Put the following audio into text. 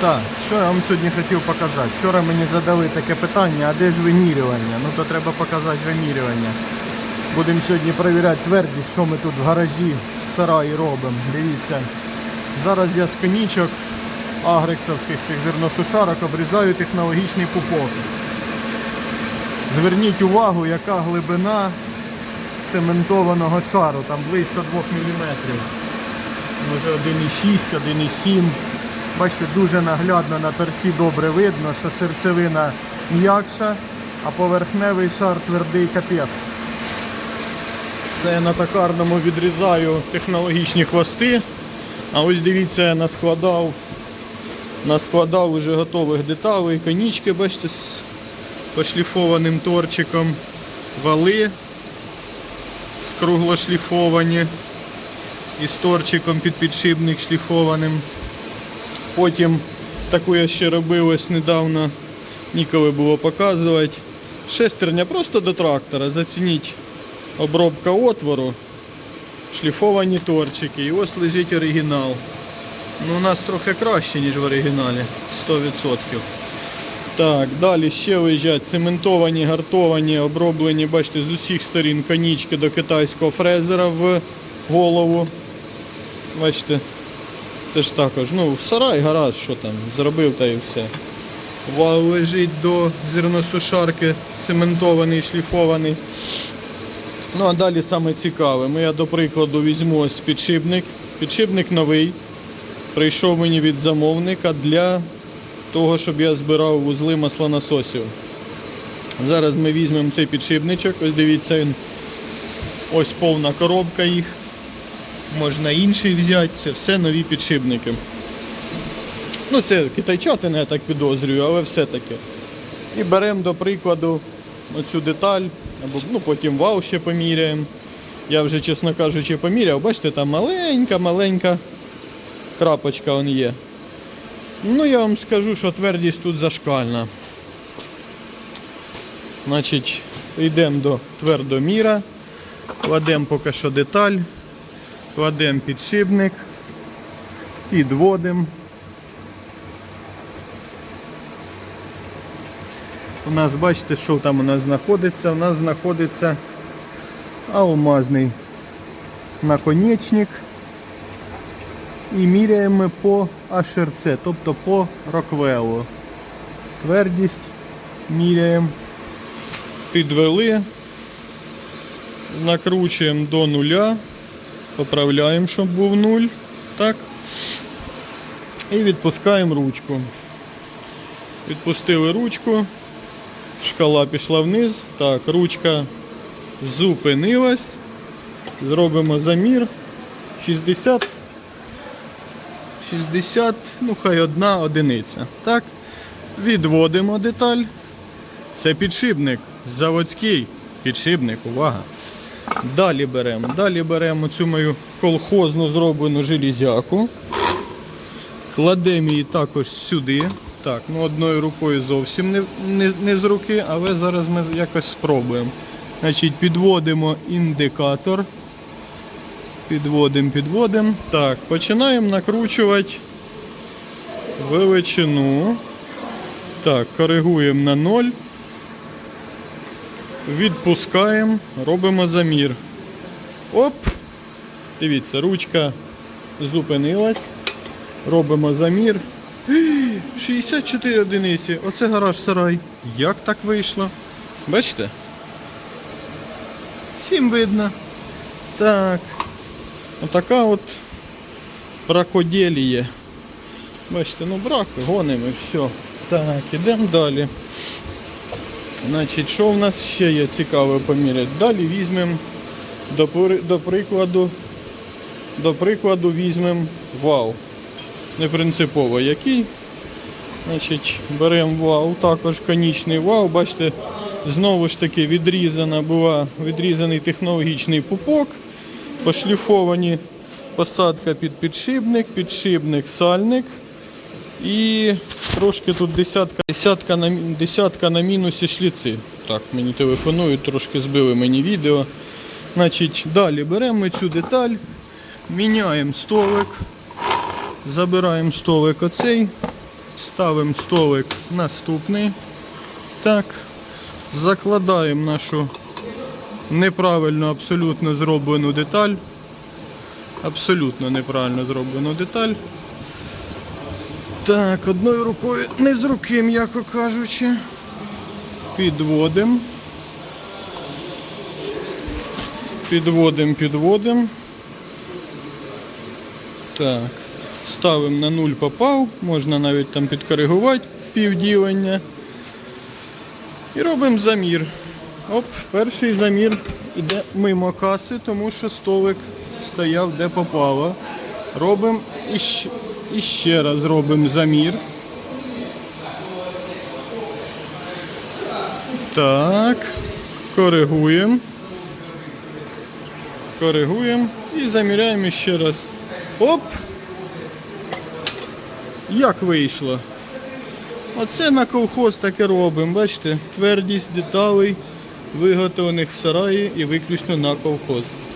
Так, що я вам сьогодні хотів показати? Вчора мені задали таке питання, а де ж вимірювання? Ну то треба показати вимірювання. Будемо сьогодні перевіряти твердість, що ми тут в гаражі, в сараї робимо. Дивіться. Зараз я з конічок агрексовських цих зерносушарок обрізаю технологічний пупок. Зверніть увагу, яка глибина цементованого шару, там близько 2 мм. Може 1,6, 1,7. Бачите, дуже наглядно на торці добре видно, що серцевина м'якша, а поверхневий шар твердий капець. Це я на токарному відрізаю технологічні хвости. А ось дивіться, я наскладав, наскладав уже готових деталей, конічки, бачите, з пошліфованим торчиком, вали з круглошліфовані і з торчиком під підшипник шліфованим. Потім таку я ще робив ось недавно, ніколи було показувати. Шестерня просто до трактора. Зацініть обробка отвору, шліфовані торчики. І ось лежить оригінал. Ну, у нас трохи краще, ніж в оригіналі. 100%. Так, далі ще лежать цементовані, гартовані, оброблені, бачите, з усіх сторін конічки до китайського фрезера в голову. Бачите, це ж також, ну, сарай, гараж, що там, зробив та і все. Лежить до зерносушарки, цементований, шліфований. Ну а далі саме цікаве. Ну, я до прикладу візьму ось підшипник. Підшипник новий. Прийшов мені від замовника для того, щоб я збирав вузли маслонасосів. Зараз ми візьмемо цей підшипничок. Ось дивіться, він ось повна коробка їх. Можна інший взяти, це все нові підшипники. Ну, це китайчатина, я так підозрюю, але все-таки. І беремо до прикладу оцю деталь, або ну, потім вал ще поміряємо. Я вже, чесно кажучи, поміряв. Бачите, там маленька-маленька крапочка он є. Ну, я вам скажу, що твердість тут зашкальна. Значить, йдемо до твердоміра, кладемо поки що деталь, кладемо підшипник, підводимо. У нас, бачите, що там у нас знаходиться? У нас знаходиться алмазний наконечник. І міряємо ми по HRC, тобто по Роквеллу. Твердість міряємо. Підвели, накручуємо до нуля, поправляємо, щоб був нуль. Так. І відпускаємо ручку. Відпустили ручку, шкала пішла вниз. Так, ручка зупинилась. Зробимо замір 60 60, ну хай одна одиниця. Так. Відводимо деталь. Це підшипник. Заводський підшипник, увага. Далі беремо. Далі беремо цю мою колхозну зроблену железяку. Кладемо її також сюди. Так, ну одною рукою зовсім не, не, не з руки, але зараз ми якось спробуємо. Значить, підводимо індикатор. Підводимо, підводимо. Так, починаємо накручувати величину. Так, коригуємо на 0. Відпускаємо, робимо замір. Оп! Дивіться, ручка зупинилась. Робимо замір. 64 одиниці. Оце гараж сарай. Як так вийшло? Бачите? Всім видно. Так. Отака от бракоділія. Бачите, ну брак, гонимо все. Так, ідемо далі. Значить, що в нас ще є цікаве поміряти? Далі візьмемо, до, прикладу, до прикладу візьмемо вал. Не принципово який. Значить, беремо вал, також конічний вал. Бачите, знову ж таки відрізана була, відрізаний технологічний пупок пошліфовані посадка під підшипник, підшипник, сальник. І трошки тут десятка, десятка, на, десятка на мінусі шліци. Так, мені телефонують, трошки збили мені відео. Значить, далі беремо цю деталь, міняємо столик, забираємо столик оцей, Ставимо столик наступний. Так. Закладаємо нашу неправильно абсолютно зроблену деталь. Абсолютно неправильно зроблену деталь. Так, одною рукою не з руки, м'яко кажучи. Підводимо. Підводимо, підводимо. Так. Ставимо на нуль попав, можна навіть там підкоригувати півділення. І робимо замір. Оп, перший замір іде мимо каси, тому що столик стояв де попало. Робимо іще, іще раз робимо замір. Так, коригуємо. Коригуємо і заміряємо ще раз. Оп! Як вийшло? Оце на колхоз таке робимо. Бачите, твердість деталей, виготовлених в сараї і виключно на колхоз.